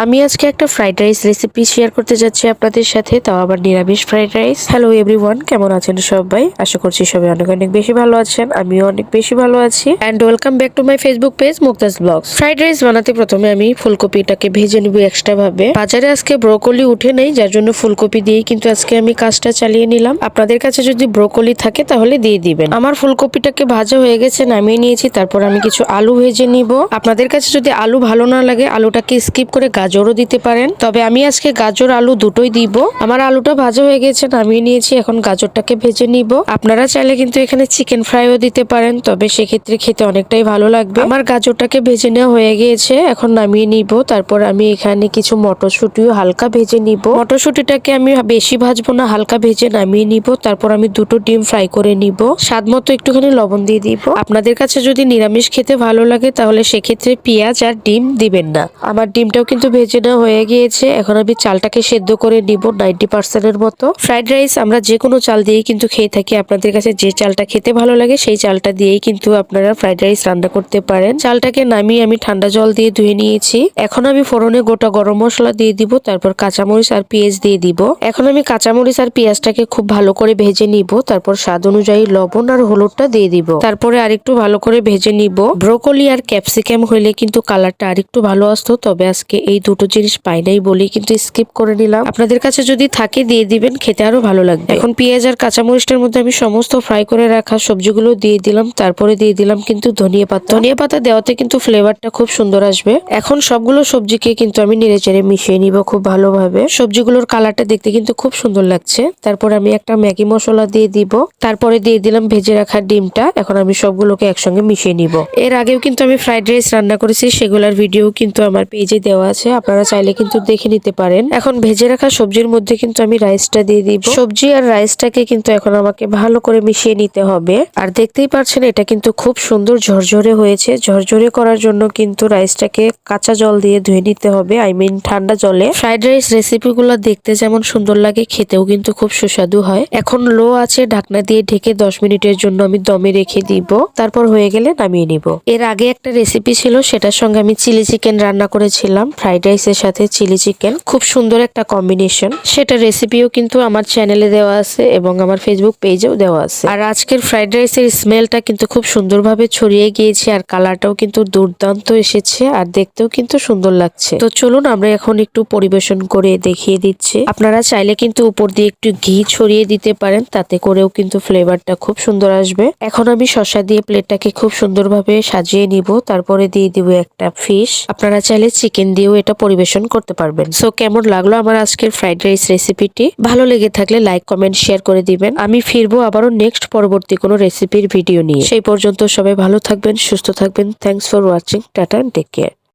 আমি আজকে একটা ফ্রাইড রাইস রেসিপি শেয়ার করতে যাচ্ছি আপনাদের সাথে, তাও আবার নিরামিষ ফ্রাইড রাইস হ্যালো এভরিওয়ান কেমন আছেন সবাই? আশা করছি সবাই অনেক অনেক বেশি ভালো আছেন, আমিও অনেক বেশি ভালো আছি। And welcome back to my Facebook page Mukta's blogs fried rice বানাতে প্রথমে আমি ফুলকপিটাকে ভেজে নিব এক্সট্রা ভাবে। বাজারে আজকে ব্রোকলি উঠে নেই, যার জন্য ফুলকপি দিয়েই কিন্তু আজকে আমি কাজটা চালিয়ে নিলাম। আপনাদের কাছে যদি ব্রোকলি থাকে তাহলে দিয়ে দিবেন। আমার ফুলকপিটাকে ভাজা হয়ে গেছে, নামিয়ে নিয়েছি, তারপর আমি কিছু আলু ভেজে নিব। আপনাদের কাছে যদি আলু ভালো না লাগে, আলুটাকে স্কিপ করে গাজরও দিতে পারেন। তবে আমি আজকে গাজর আলু দুটোই দিব। আমার আলুটা ভাজা হয়ে গেছে, নামিয়ে নিয়েছি। এখন গাজরটাকে ভেজে নিব। আপনারা চাইলে কিন্তু এখানে চিকেন ফ্রাইও দিতে পারেন, তবে সেক্ষেত্রে খেতে অনেকটাই ভালো লাগবে। আমার গাজরটাকে ভেজে নেওয়া হয়ে গিয়েছে, এখন নামিয়ে নিব। তারপর আমি এখানে কিছু মটরশুঁটিও হালকা ভেজে নিব। মটরশুঁটিটাকে আমি বেশি ভাজবো না, হালকা ভেজে নামিয়ে নিব। তারপর আমি দুটো ডিম ফ্রাই করে নিব। স্বাদ মতো একটুখানি লবণ দিয়ে দিব। আপনাদের কাছে যদি নিরামিষ খেতে ভালো লাগে, তাহলে সেক্ষেত্রে পেঁয়াজ আর ডিম দিবেন না। আমার ডিমটাও কিন্তু ভেজে নেওয়া হয়ে গিয়েছে। এখন আমি চালটাকে সেদ্ধ করে নিব নাইনটি পার্সেন্টের মতো। ফ্রাইড রাইস আমরা যে কোনো চাল দিয়েই কিন্তু খেয়ে থাকি। আপনাদের কাছে যে চালটা খেতে ভালো লাগে, সেই চালটা দিয়েই কিন্তু আপনারা ফ্রাইড রাইস রান্না করতে পারেন। চালটাকে নামিয়ে আমি ঠান্ডা জল দিয়ে ধুয়ে নিয়েছি। এখন আমি ফোড়নে গোটা গরম মশলা দিয়ে দিব, তারপর কাঁচামরিচ আর পেঁয়াজ দিয়ে দিব। এখন আমি কাঁচামরিচ আর পেঁয়াজটাকে খুব ভালো করে ভেজে নিব, তারপর স্বাদ অনুযায়ী লবণ আর হলুদটা দিয়ে দিব। তারপরে আরেকটু ভালো করে ভেজে নিব। ব্রোকলি আর ক্যাপসিকাম হইলে কিন্তু কালারটা আরেকটু ভালো আসতো, তবে আজকে এই দুটো জিনিস পাই নাই বলেই কিন্তু স্কিপ করে নিলাম। আপনাদের কাছে যদি থাকে দিয়ে দিবেন, খেতে আরও ভালো লাগবে। এখন পেঁয়াজ আর কাঁচামরিচটার মধ্যে আমি সমস্ত ফ্রাই করে রাখা সবজিগুলো দিয়ে দিলাম। তারপরে দিয়ে দিলাম কিন্তু ধনিয়া পাতা। ধনিয়া পাতা দেওয়াতে কিন্তু ফ্লেভারটা খুব সুন্দর আসবে। এখন সবগুলো সবজিকে কিন্তু আমি নেড়ে চেড়ে মিশিয়ে নিব খুব ভালোভাবে। সবজিগুলোর কালারটা দেখতে কিন্তু খুব সুন্দর লাগছে। তারপর আমি একটা ম্যাগি মশলা দিয়ে দিব। তারপরে দিয়ে দিলাম ভেজে রাখা ডিমটা। এখন আমি সবগুলোকে একসঙ্গে মিশিয়ে নিব। এর আগেও কিন্তু আমি ফ্রাইড রাইস রান্না করেছি, সেগুলোর ভিডিও কিন্তু আমার পেজে দেওয়া আছে। আপনারা চাইলে কিন্তু দেখে নিতে পারেন। এখন ভেজে রাখা সবজির মধ্যে কিন্তু আমি রাইসটা দিয়ে দিব। সবজি আর রাইসটাকে কিন্তু এখন আমাকে ভালো করে মিশিয়ে নিতে হবে। আর দেখতেই পাচ্ছেন, এটা কিন্তু খুব সুন্দর ঝরঝরে হয়েছে। ঝরঝরে করার জন্য কিন্তু রাইসটাকে কাঁচা জল দিয়ে ধুয়ে নিতে হবে। আই মিন ঠান্ডা জলে। ফ্রাইড রাইস রেসিপিগুলো দেখতে যেমন সুন্দর লাগে, খেতেও কিন্তু খুব সুস্বাদু হয়। এখন লো আছে, ঢাকনা দিয়ে ঢেকে দশ মিনিটের জন্য আমি দমে রেখে দিব। তারপর হয়ে গেলে নামিয়ে নিব। এর আগে একটা রেসিপি ছিল, সেটার সঙ্গে আমি চিলি চিকেন রান্না করেছিলাম। ফ্রাইড রাইসের সাথে চিলি চিকেন। খুব সুন্দর একটা কম্বিনেশন সেটা রেসিপিও কিন্তু আমার চ্যানেলে দেওয়া আছে এবং আমার ফেসবুক পেজেও দেওয়া আছে। আর আজকের ফ্রাইড রাইসের স্মেলটা কিন্তু খুব সুন্দরভাবে ছড়িয়ে গিয়েছে আর কালারটাও কিন্তু দুর্দান্ত এসেছে আর দেখতেও কিন্তু সুন্দর লাগছে। তো চলুন আমরা এখন একটু পরিবেশন করে দেখিয়ে দিচ্ছি। আপনারা চাইলে কিন্তু উপর দিয়ে একটু ঘি ছড়িয়ে দিতে পারেন, তাতে করেও কিন্তু ফ্লেভারটা খুব সুন্দর আসবে। এখন আমি শসা দিয়ে প্লেটটাকে খুব সুন্দরভাবে সাজিয়ে নিব। তারপরে দিয়ে দিব একটা ফিশ আপনারা চাইলে চিকেন দিয়েও এটা পরিবেশন করতে পারবেন। সো কেমন লাগল আমার আজকের ফ্রাইড রাইস রেসিপিটি ভালো লেগে থাকলে লাইক কমেন্ট শেয়ার করে দিবেন। আমি ফিরবো আবারও নেক্সট পরবর্তী কোনো রেসিপির ভিডিও নিয়ে। সেই পর্যন্ত সবাই ভালো থাকবেন, সুস্থ থাকবেন। Thanks for watching tata take care